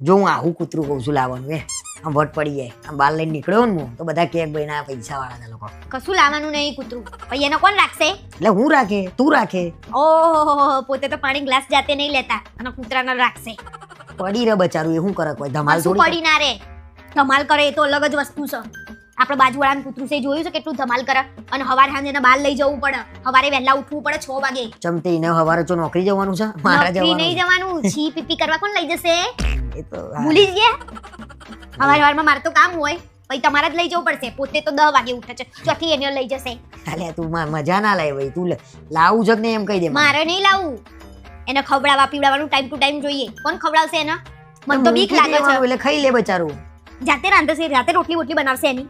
જો હું આવું કૂતરું કહું છું લાવવાનું એ આમ વટ પડી જાય. આમ બાર લઈને નીકળ્યો ને હું તો બધા કે ભાઈ ના પૈસા વાળા લોકો. કશું લાવવાનું નહીં કૂતરું. ભાઈ એને કોણ રાખશે? એટલે હું રાખે? તું રાખે? ઓહો પોતે તો પાણી ગ્લાસ જાતે નહીં લેતા અને કૂતરાને રાખશે. પડી રે બચારું એ હું કરે કોઈ? ધમાલ થોડી પડી ના રે ધમાલ કરે એ તો અલગ જ વસ્તુ છે. આપણે બાજુવાળાનું કૂતરું છે જોયું છે કેટલું ધમાલ કરે? અને હવારે સાંજે એને બહાર લઈ જવું પડે. હવારે વહેલા ઉઠવું પડે છ વાગે. ચમતી એને હવારે જો નોકરી જવાનું છે? મારા નહીં જવાનું જવાનું. છી પીપી કરવા કોણ લઈ જશે? એ તો ભૂલી જ ગયા હવાર વારમાં મારે તો કામ હોય. પછી તમારે જ લઈ જવું પડશે. પોતે તો દસ વાગે ઉઠે છે. ચોથી એને લઈ જશે. અલે તું મજા ના લાય ભાઈ. તું લાવું જગ ને એમ કહી દે મારે નહીં લાવવું એને ખવડાવવા પીવડાવવાનું ટાઈમ ટુ ટાઈમ જોઈએ. કોણ ખવડાવશે એને? મને તો બીક લાગે છે. એટલે ખાઈ લે બચારું. જાતે રાંધશે જાતે રોટલી બોટલી બનાવશે એની.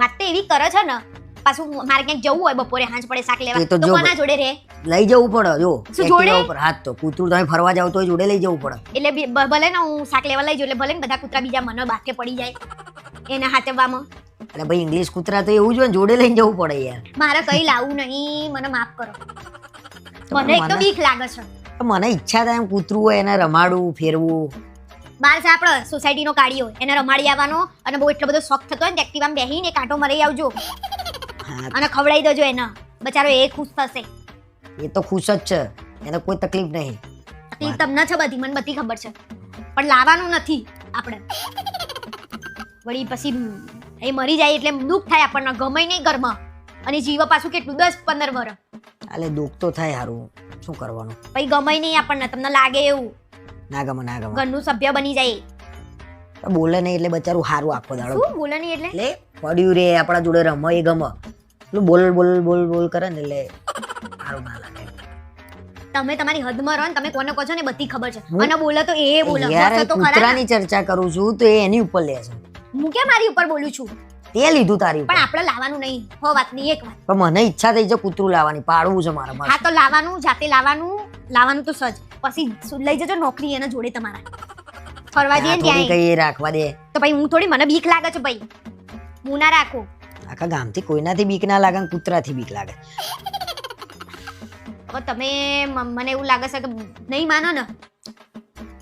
વાત તો એવી કરે છે ને. પાછું મારે ક્યાંક જવું હોય બપોરે હાંજ પડે શાક લેવા તો કોના જોડે રે? લઈ જવું પડે જો. જોડે? ઉપર હાથ તો. કૂતરું તમે ફરવા જાવ તો જોડે લઈ જવું પડે. એટલે ભલે ને હું શાક લેવા લઈ જઉં એટલે ભલે ને બધા કૂતરા બીજા મને બાથે પડી જાય એના હાથવામાં. અરે ભાઈ ઇંગ્લિશ કૂતરા તો એવું જ જોડે લઈને જવું પડે યાર. મારે કઈ લાવું નહીં મને માફ કરો. મને એક તો બીક લાગે છે. મને ઈચ્છા થાય એમ કૂતરું હોય એને રમાડવું ફેરવું. બાર છે આપણે સોસાયટીનો કાઢ્યો એને રમાડી આવવાનો અને બહુ એટલો બધો શોખ થતો હોય ને એક્ટિવામાં બેહીને કાંટો મરી આવજો. અને ખવડાવી દેજો એને. બચારો એ ખુશ થશે. એ તો ખુશ જ છે. એને કોઈ તકલીફ નહીં. તકલીફ તમને છે બધી મને બધી ખબર છે. પણ લાવવાનું નથી આપણે. વળી પછી એ મરી જાય એટલે દુઃખ થાય આપણને. ગમે નહીં ઘરમાં. અને જીવ પાછું કેટલું? દસ પંદર વર્ષ એટલે દુઃખ તો થાય સારું શું કરવાનું? પછી ગમે નહીં આપણને. તમને લાગે એવું. ના ગમે ના ગમે. ઘરનું સભ્ય બની જાય. બોલે નહીં એટલે બચારું હારું આખો દાડો. શું બોલે નહીં એટલે? એટલે પડ્યું રે આપણા જોડે રમે એ ગમે. પેલું બોલ બોલ બોલ બોલ કરે ને એટલે સારું ના લાગે. તમે તમારી હદમાં રહો ને તમે કોને કહો છો ને બધી ખબર છે. અને બોલે તો એ બોલે. યાર તો કૂતરાની ચર્ચા કરું છું તો એ એની ઉપર લે છે. હું કેમ મારી ઉપર બોલું છું? તે લીધું તારી પણ આપણે લાવવાનું નહીં. હો વાત નહીં એક વાત. પણ મને ઈચ્છા થઈ છે કૂતરું લાવવાની પાડવું છે મારા હા તો લાવવાનું જાતે લાવવાનું. લાવવાનું તો સજ. પછી લઈ જજો નોકરી એના જોડે તમારા. ફરવા દે ને ત્યાં કઈ રાખવા દે. તો ભાઈ હું થોડી મને બીક લાગે છે ભાઈ. હું ના રાખું. આખા ગામથી કોઈનાથી બીક ના લાગે ને કૂતરાથી બીક લાગે. હવે તમે મ- મને એવું લાગે છે કે નહીં માનો ને.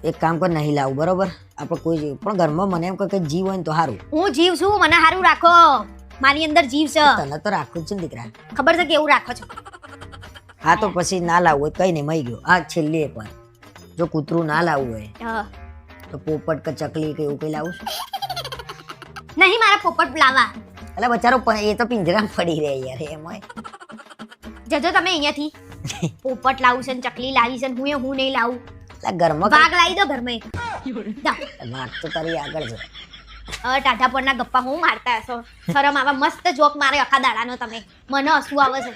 એક કામ કર નહીં લાવું બરોબર? આપણે કોઈ પણ ઘરમાં મને એમ કહે કે જીવ હોય ને તો સારું હું જીવ છું મને સારું રાખો. મારી અંદર જીવ છે. તને તો રાખું જ છે ને દીકરા. ખબર છે કેવું રાખો છો? હા તો પછી ના લાવવું હોય કઈ નહીં મઈ ગયો. આ છેલ્લી એ પણ જો કૂતરું ના લાવવું હોય હા. તો પોપટ કે ચકલી કે એવું કઈ લાવું છું? નહીં મારા પોપટ લાવવા એટલે બચારો એ તો પિંજરામાં પડી રહે યાર એમાં જજો તમે અહીંયાથી. પોપટ લાવું છે ને ચકલી લાવી છે ને હું એ હું નહીં લાવું. એટલે ઘરમાં ભાગ લાવી દો ઘરમાં વાત તો તારી આગળ જો ટાઢા પરના ગપ્પા હું મારતા હશો? શરમ આવા મસ્ત જોક મારે આખા દાડાનો તમે. મને હસવું આવે છે.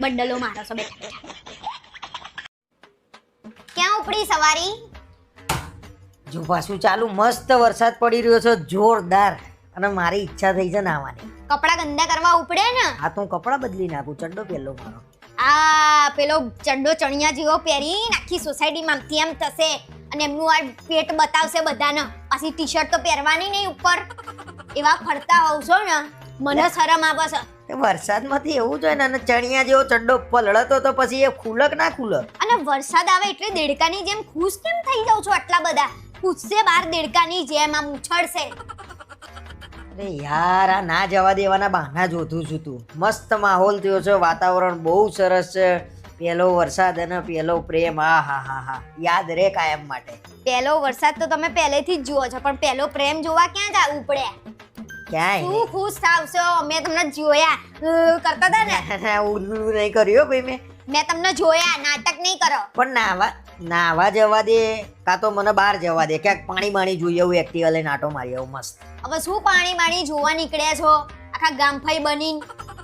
બંડલો મારો છો બેઠા બેઠા ક્યાં ઉપડી સવારી? જો પાછું ચાલુ મસ્ત વરસાદ પડી રહ્યો છે જોરદાર. અને મારી ઈચ્છા થઈ છે નાવાની કપડા ગંદા કરવા ઉપડે ને? આ તો હું કપડાં બદલી નાખું ચડ્ડો પહેલો મારો. આ પેલો ચંડો ચણિયા જેવો પહેરી આખી સોસાયટીમાં આમથી આમ થશે? અને એમનું આ પેટ બતાવશે બધાને. પાછી ટી શર્ટ તો પહેરવાની નહીં ઉપર. એવા ફરતા હોવ છો ને મને શરમ આવે છે. વરસાદમાંથી એવું જ હોય ને અને ચણિયા જેવો ચડ્ડો પલળતો તો પછી એ ખુલક ના ખુલક અને વરસાદ આવે એટલે દેડકાની જેમ ખુશ કેમ થઈ જાવ છો આટલા બધા? ખુશશે બાર દેડકાની જેમ આમ ઉછળશે. અરે યાર આ ના જવા દેવાના બહાના જોતું છું તું. મસ્ત માહોલ થયો છે વાતાવરણ બહુ સરસ છે. પહેલો વરસાદ અને પહેલો પ્રેમ આ હા હા હા. યાદ રે કાયમ માટે. પહેલો વરસાદ તો તમે પહેલેથી જ જુઓ છો પણ પહેલો પ્રેમ જોવા ક્યાં જા ઉપડ્યા ક્યાંય તું ખુશ થાવશો મેં તમને જોયા. કરતા હતા ને? ઉલ્લુ નહીં કર્યું ભાઈ મેં. મેં તમને જોયા નાટક નહીં કરો. પણ નાવા નાવા જવા દે. કાં તો મને બહાર જવા દે. ક્યાંક પાણી બાણી જોઈએ એવું એક્ટિવા લઈને આટો મારી આવું મસ્ત. હવે શું પાણી બાણી જોવા નીકળ્યા છો? આખા ગામફાઈ બની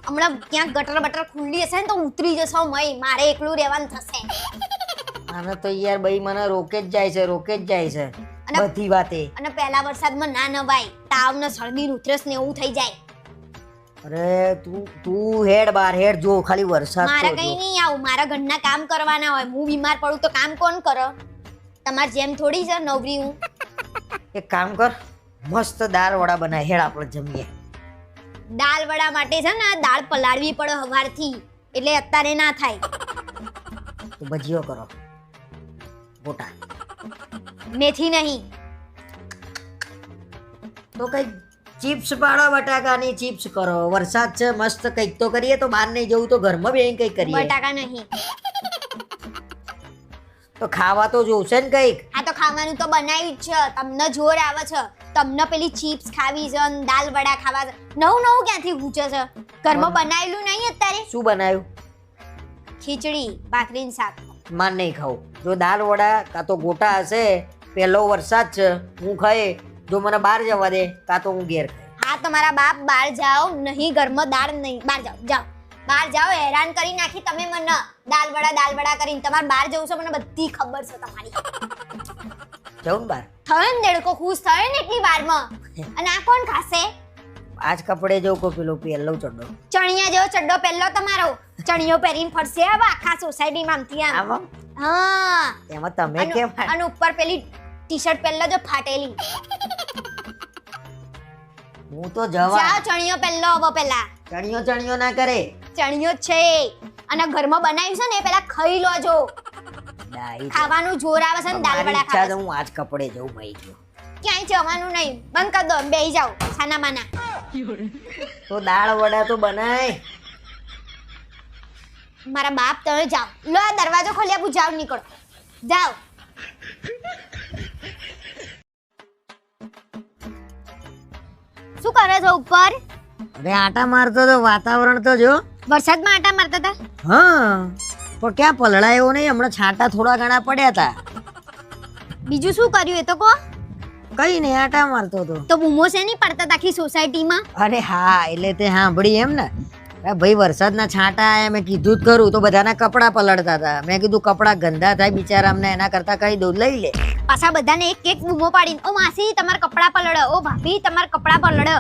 હમણાં ક્યાંક ગટર બટર ખુલ્લી હશે ને તો ઉતરી જશો મય. મારે એકલું રહેવાનું થશે. અને તો યાર ભાઈ મને રોકે જ જાય છે રોકે જ જાય છે. અને- બધી વાતે. અને પહેલા વરસાદમાં ના નવાય. તાવ ને શરદી ને ઉધરસ ને એવું થઈ જાય. અરે તું તું હેડ બાર હેડ જો ખાલી વરસાદ મારે કઈ નહીં આવું. મારા ઘરના કામ કરવાના હોય. હું બીમાર પડું તો કામ કોણ કરો? તમાર જેમ થોડી છે નવરી હું. એક કામ કર મસ્ત દાળ વડા બનાય. હેડ આપણે જમીએ. દાળ વડા માટે છે ને દાળ પલાળવી પડે હવારથી. એટલે અત્યારે ના થાય. તો ભજીયો કરો. ગોટા. મેથી નહીં. તો કંઈક ચિપ્સ પાડો બટાકાની ચિપ્સ કરો. વરસાદ છે મસ્ત કંઈક તો કરીએ તો બહાર નહીં જવું તો ઘરમાં બે કંઈક કરીએ. બટાકા નહીં. તો ખાવા તો જોશે ને કંઈક. આ તો ખાવાનું તો બનાવ્યું જ છે. તમને જોર આવે છે. તમને પેલી ચિપ્સ ખાવી છે ને દાલ વડા ખાવા છે. નવું નવું ક્યાંથી પૂછે છે? ઘરમાં બનાવેલું નહીં અત્યારે? શું બનાવ્યું? ખીચડી ભાખરીનું શાક. માન નહીં ખાવું. જો દાળ વડા કાં તો ગોટા હશે પહેલો વરસાદ છે હું ખાઈ જો મને બહાર જવા દે કાં તો હું ઘેર હા તમારા બાપ બહાર જાઓ નહીં ઘરમાં દાળ નહીં. બહાર જાઓ જાઓ. બહાર જાઓ હેરાન કરી નાખી તમે મને. દાલ વડા દાલ વડા કરીને. તમારે બહાર જવું છે મને બધી ખબર છે તમારી. જવું બહાર? થયો ને દેડકો ખુશ થયો ને એટલી વારમાં? અને આ કોણ ખાશે? આજ કપડે જવું કો પેલો પહેલો ચડ્ડો. ચણિયા જેવો ચડ્ડો પહેલો તમારો. ચણિયો પહેરીને ફરશે હવે આખા સોસાયટીમાં આમથી આમ. હા. એમાં તમે કેમ? અને ઉપર પેલી ટી શર્ટ પહેલો જો ફાટેલી. હું તો જવા જાઓ ચણિયો પહેલો આવો પેલા ચણિયો ચણિયો ના કરે. ચણિયો છે અને ઘરમાં બનાવ્યું છે ને પેલા ખાઈ લોજો ખાવાનું જોર આવે છે ને દાળ વડા ખાવા. હું આજ કપડે જઉં ભાઈ ગયો ક્યાંય જવાનું નહીં. બંધ કરી દો બેહી જાઓ ખાના માના. તો દાળ વડા તો બનાય. મારા બાપ તમે જાઓ. લો દરવાજો ખોલ્યા જાઓ નીકળો. જાઓ. શું કરે છો ઉપર? અરે આટા મારતો તો વાતાવરણ તો જો. વરસાદમાં આટા મારતા હતા? હા. પણ ક્યાં પલળાયો નહીં હમણાં છાંટા થોડા ઘણા પડ્યા હતા બીજું શું કર્યું એ તો કો કઈ નહીં આટા મારતો તો. તો બૂમો છે નહીં પડતા હતા આખી સોસાયટીમાં અરે હા એટલે તે સાંભળી એમ ને. ભાઈ વરસાદના છાંટા આવ્યા મેં કીધું જ કરું તો બધાના કપડાં પલળતા હતા. મેં કીધું કપડાં ગંદા થાય બિચારા અમને એના કરતા કહી દઉં લઈ લે. પાછા બધાને એક એક બૂમો પાડીને ઓ માસી તમાર કપડા પલળ ઓ ભાભી તમાર કપડા પલળ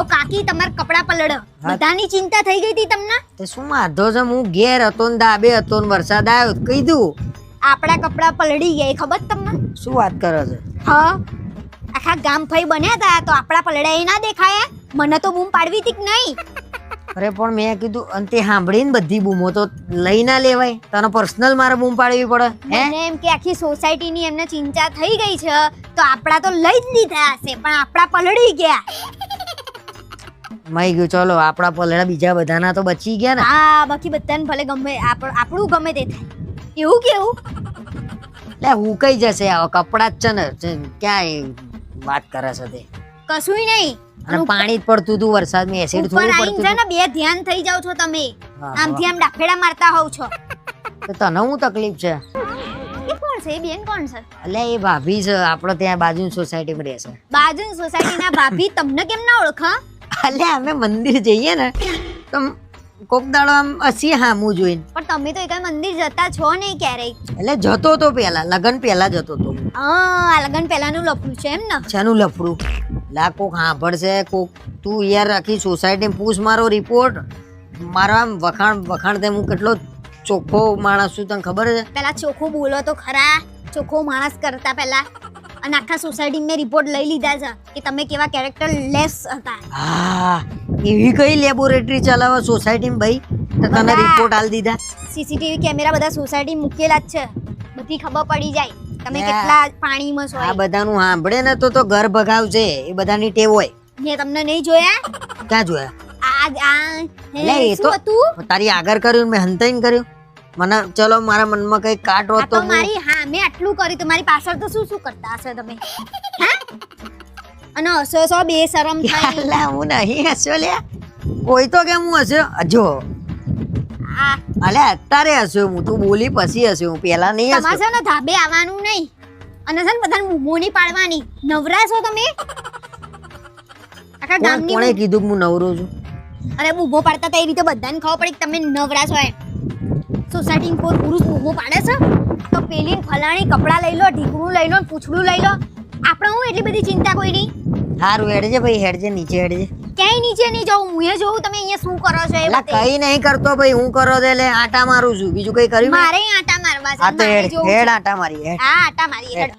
ઓ કાકી તમાર કપડા પલળ. બધાની ચિંતા થઈ ગઈ હતી તમને? તે શું વાંધો છે? હું ઘેર હતો ને દાબે હતો ને વરસાદ આવ્યો કીધું. આપણા કપડા પલળી ગયા એ ખબર તમને? શું વાત કરો છો? હા. આખા ગામ ફઈ બન્યા હતા તો આપણા પલળ્યા એ ના દેખાયા? મને તો બૂમ પાડવી હતી કે નહીં? અરે પણ મેં કીધું અંતે સાંભળીને બધી બૂમો તો લઈ ના લેવાય. તને પર્સનલ મારે બૂમ પાડવી પડે હે? એમ કે આખી સોસાયટીની એમને ચિંતા થઈ ગઈ છે તો આપણા તો લઈ જ લીધા હશે પણ આપણા પલળી ગયા. મઈ ગયું ચલો આપણા પલડા બીજા બધાના તો બચી ગયા ને. હા બાકી બધાને ભલે ગમે આપણું ગમે તે થાય. એવું કેવું લે હું કઈ જશે આવા કપડા જ છે ને ક્યાંય ક્યાં વાત કરે છે તે. કશુંય નહીં. અને પાણી જ પડતું હતું વરસાદમાં એસિડ થોડું પડતું હતું. બે ધ્યાન થઈ જાવ છો તમે. આમથી આમ ડાફેડા મારતા હોવ છો. તો તને હું તકલીફ છે? એ કોણ છે? એ બેન કોણ છે? એટલે એ ભાભી છે આપણે ત્યાં બાજુની સોસાયટીમાં રહે છે. બાજુની સોસાયટીના ભાભી તમને કેમ ના ઓળખા? અલ્યા અમે મંદિર જઈએ ને તો કોક દાડો આમ હસી હામું જોઈને. પણ તમે તો એક મંદિર જતા છો નહીં ક્યારેય. એટલે જતો તો પહેલા લગન પહેલા જતો તો આ લગન પહેલાનું લફડું છે એમ ને? શાનું લફડું? લા કોક સાંભળશે કોક તું યાર આખી સોસાયટી પૂછ મારો રિપોર્ટ મારો આમ વખાણ વખાણ તે હું કેટલો ચોખ્ખો માણસ છું તને ખબર છે? પેલા ચોખ્ખું બોલો તો ખરા. ચોખ્ખો માણસ કરતા પહેલા. અને આખા સોસાયટી મેં રિપોર્ટ લઈ લીધા છે કે તમે કેવા કેરેક્ટર લેસ હતા. હા એવી કઈ લેબોરેટરી ચલાવે સોસાયટીમાં ભાઈ? તો તને રિપોર્ટ આલ દીધા. સીસીટીવી કેમેરા બધા સોસાયટી મૂકેલા જ છે. બધી ખબર પડી જાય. તમે. કેટલા પાણીમાં છો? આ બધાનું સાંભળે ને તો તો ઘર ભગાવશે એ બધાની ટેવ હોય. મેં તમને નહીં જોયા? ક્યાં જોયા? આ આ લે, એ તો- તારી આગળ કર્યું મેં હંતાઈને કર્યું. મને ચલો મારા મનમાં કઈ કાટ હોત તો મારી હા મેં આટલું કર્યું તો મારી પાછળ તો શું શું કરતા હશે તમે? અને હસો હસો બે શરમ થાય. લા હું નહીં હસ્યો લે કોઈ તો કેમ હું હસ્યો? જો. અલે અત્યારે હસ્યો હું તું બોલી પછી હસ્યો હું. પેલા નહીં તમારે હસ્યો છે ને ધાબે આવવાનું નહીં. અને છે ને બધાને બૂમો નહીં પાડવાની. નવરા છો તમે? આખા ગામની કોણે કીધું કે હું નવરો છું? અરે બૂમો પાડતા તો એ રીતે બધાને ખબર પડી કે તમે નવરા છો એમ. સોસાયટી કોઈ પુરુષ બૂમો પાડે છે? તો પેલી ફલાણી કપડાં લઈ લો ઢીકણું લઈ લો પૂછડું લઈ લો. આપણે હું એટલી બધી ચિંતા કોઈ નહીં સારું હેડજે ભાઈ હેડજે નીચે હેડજે. ક્યાંય નીચે નહીં જાઉં હું એ જોઉં તમે અહીંયા શું કરો છો એ કઈ નહીં કરતો ભાઈ હું કરો દે એટલે આટા મારું છું. બીજું કઈ કર્યું મારે આટા મારવા છે હા તો હેડ હેડ આટા મારી હેડ. હા આટા મારી હેડ.